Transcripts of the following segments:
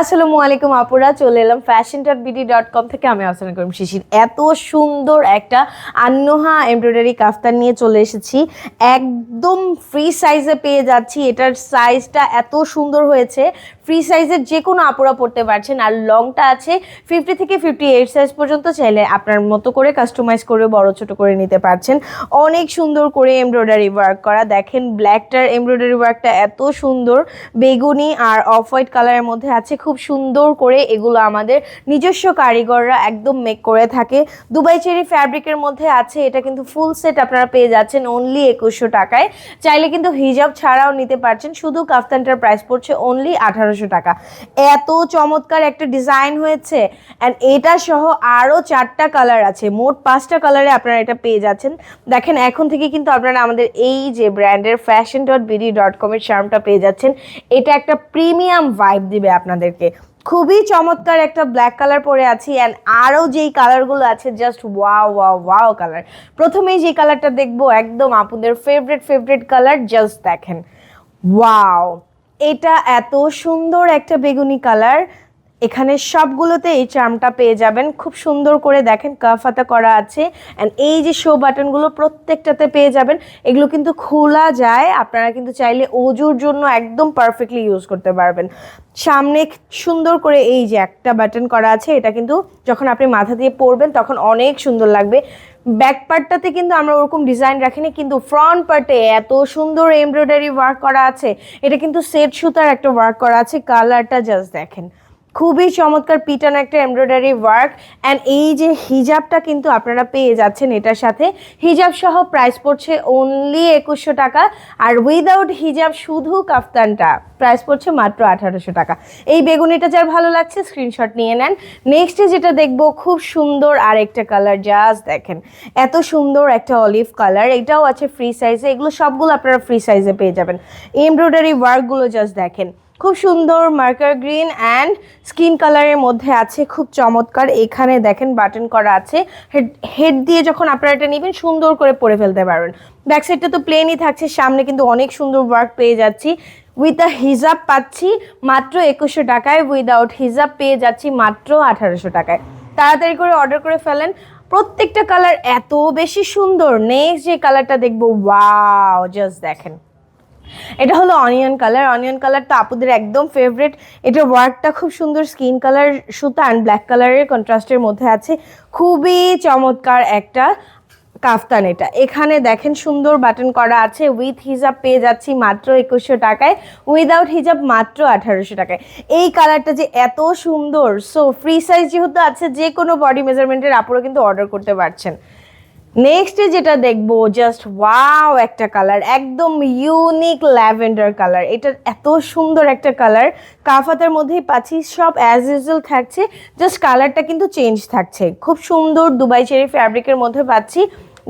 আসসালামু আলাইকুম আপুরা, চলে এলাম fashion dot BD dot com থেকে। আমি আলোচনা করিম শিশির। এত সুন্দর একটা আন্নোহা এমব্রয়ডারি কাফতান নিয়ে চলে এসেছি। একদম ফ্রি সাইজে পেয়ে যাচ্ছি। এটার সাইজটা এত সুন্দর হয়েছে। ফ্রি সাইজের যে কোনো আপুরা পড়তে পারছেন। আর লংটা আছে ফিফটি থেকে ফিফটি এইট সাইজ পর্যন্ত। চাইলে আপনার মতো করে কাস্টমাইজ করে বড় ছোট করে নিতে পারছেন। অনেক সুন্দর করে এমব্রয়ডারি ওয়ার্ক করা। দেখেন ব্ল্যাকটার এমব্রয়ডারি ওয়ার্কটা এত সুন্দর। বেগুনি আর অফ হোয়াইট কালারের মধ্যে আছে। খুব সুন্দর করে এগুলো আমাদের নিজস্ব কারিগররা একদম মেক করে থাকে। দুবাই চেরি ফ্যাব্রিকের মধ্যে আছে, এটা কিন্তু ফুল সেট আপনারা পেয়ে যাচ্ছেন অনলি একুশশো টাকায়। চাইলে কিন্তু হিজাব ছাড়াও নিতে পারছেন, শুধু কাফতানটার প্রাইস পড়ছে অনলি আঠারোশো টাকা। এত চমৎকার একটা ডিজাইন হয়েছে অ্যান্ড এটা সহ আরও চারটা কালার আছে। মোট পাঁচটা কালারে আপনারা এটা পেয়ে যাচ্ছেন। দেখেন, এখন থেকে কিন্তু আপনারা আমাদের এই যে ব্র্যান্ডের ফ্যাশন ডট বিডি ডট কমের শার্মটা পেয়ে যাচ্ছেন। এটা একটা প্রিমিয়াম ভাইব দিবে আপনাদেরকে খুবই চমৎকার একটা ব্ল্যাক কালার পরে আছি অ্যান্ড আরও যেই কালারগুলো আছে just wow wow wow colour প্রথমেই যে কালারটা দেখব, একদম আপনাদের ফেভারিট ফেভারিট কালার জাস্ট দেখেন। ওয়াও এটা এত সুন্দর একটা বেগুনি কালার এখানে সবগুলোতে এই চার্মটা পেয়ে যাবেন। খুব সুন্দর করে দেখেন কাফাতা করা আছে। অ্যান্ড এই যে শো বাটনগুলো প্রত্যেকটাতে পেয়ে যাবেন। এগুলো কিন্তু খোলা যায়। আপনারা কিন্তু চাইলে অজুর জন্য একদম পারফেক্টলি ইউজ করতে পারবেন। সামনে সুন্দর করে এই যে একটা বাটন করা আছে, এটা কিন্তু যখন আপনি মাথা দিয়ে পরবেন, তখন অনেক সুন্দর লাগবে। ব্যাক পার্টটাতে কিন্তু আমরা ওরকম ডিজাইন রাখিনি, কিন্তু ফ্রন্ট পার্টে এত সুন্দর এমব্রয়ডারি ওয়ার্ক করা আছে। এটা কিন্তু সেট সুতার একটা ওয়ার্ক করা আছে। কালারটা জাস্ট দেখেন। খুবই চমৎকার পিটান একটা এমব্রয়ডারি ওয়ার্ক অ্যান্ড এই যে হিজাবটা কিন্তু আপনারা পেয়ে যাচ্ছেন এটার সাথে। হিজাব সহ প্রাইস পড়ছে অনলি একুশশো টাকা, আর উইদাউট হিজাব শুধু কাফতানটা প্রাইস পড়ছে মাত্র আঠারোশো টাকা। এই বেগুনিটা যার ভালো লাগছে স্ক্রিনশট নিয়ে নেন। নেক্সটে যেটা দেখব, খুব সুন্দর আর একটা কালার জাস্ট দেখেন। এত সুন্দর একটা অলিভ কালার এটাও আছে ফ্রি সাইজে এগুলো সবগুলো আপনারা ফ্রি সাইজে পেয়ে যাবেন। এমব্রয়ডারি ওয়ার্কগুলো জাস্ট দেখেন। খুব সুন্দর মার্কার গ্রিন অ্যান্ড স্কিন কালারের মধ্যে আছে, খুব চমৎকার। এখানে দেখেন বাটন করা আছে। হেড হেড দিয়ে যখন আপনারা এটা নেবেন, সুন্দর করে পরে ফেলতে পারবেন। ব্যাক সাইডটা তো প্লেনই থাকছে, সামনে কিন্তু অনেক সুন্দর ওয়ার্ক পেয়ে যাচ্ছি। উইথ আ হিজাব পাচ্ছি মাত্র একুশশো টাকায় উইদাউট হিজাব পেয়ে যাচ্ছি মাত্র আঠারোশো টাকায়। তাড়াতাড়ি করে অর্ডার করে ফেলেন। প্রত্যেকটা কালার এত বেশি সুন্দর। নেক্সট যে কালারটা দেখব ওয়াও জাস্ট দেখেন। এটা হলো অনিয়ন কালার অনিয়ন কালার তো আপুদের একদম ফেভারিট এটা ওয়ার্কটা খুব সুন্দর। স্কিন কালার সুতা অ্যান্ড ব্ল্যাক কালারের কন্ট্রাস্টের মধ্যে আছে। খুবই চমৎকার একটা কাফতান এটা। এখানে দেখেন সুন্দর বাটন করা আছে। উইথ হিজাব পেয়ে যাচ্ছি মাত্র একুশশো টাকায়। উইদাউট হিজাব মাত্র আঠারোশো টাকায়। এই কালারটা যে এত সুন্দর। সো ফ্রি সাইজ যেহেতু আছে, যে কোনো বডি মেজারমেন্টের আপুরা কিন্তু অর্ডার করতে পারছেন। নেক্সটে যেটা দেখব জাস্ট ওয়াও একটা কালার একদম ইউনিক ল্যাভেন্ডার কালার এটা এত সুন্দর একটা কালার কাফাতের মধ্যেই পাচ্ছি, সব অ্যাজ ইউজুয়াল থাকছে জাস্ট কালারটা কিন্তু চেঞ্জ থাকছে। খুব সুন্দর দুবাই চেরি ফ্যাব্রিকের মধ্যে পাচ্ছি।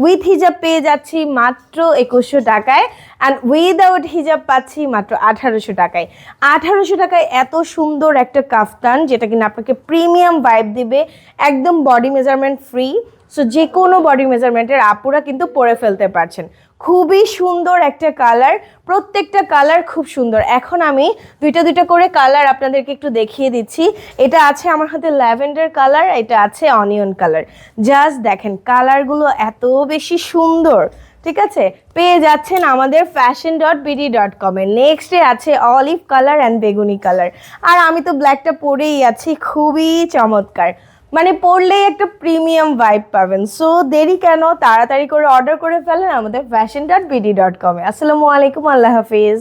উইথ হিজাব পেয়ে যাচ্ছি মাত্র একুশশো টাকায় অ্যান্ড উইদাউট হিজাব পাচ্ছি মাত্র আঠারোশো টাকায়। আঠারোশো টাকায় এত সুন্দর একটা কাফতান, যেটা কিনা আপনাকে প্রিমিয়াম ভাইব দিবে, একদম বডি মেজারমেন্ট ফ্রি সো যে কোনো বডি মেজারমেন্টের আপুরা কিন্তু পরে ফেলতে পারছেন। খুবই সুন্দর একটা কালার প্রত্যেকটা কালার খুব সুন্দর। এখন আমি দুইটা দুইটা করে কালার আপনাদেরকে একটু দেখিয়ে দিচ্ছি। এটা আছে আমার হাতে ল্যাভেন্ডার কালার এটা আছে অনিয়ন কালার জাস্ট দেখেন কালারগুলো এত বেশি সুন্দর, ঠিক আছে? পেয়ে যাচ্ছেন আমাদের ফ্যাশন ডট বিডি ডট কমে নেক্সটে আছে অলিভ কালার অ্যান্ড বেগুনি কালার আর আমি তো ব্ল্যাকটা পরেই আছি, খুবই চমৎকার। মানে পড়লেই একটা প্রিমিয়াম ভাইব পাবেন। সো দেরি কেন? তাড়াতাড়ি করে অর্ডার করে ফেলেন আমাদের ফ্যাশন ডট বিডি ডট কমে আসসালামু আলাইকুম, আল্লাহ হাফিজ।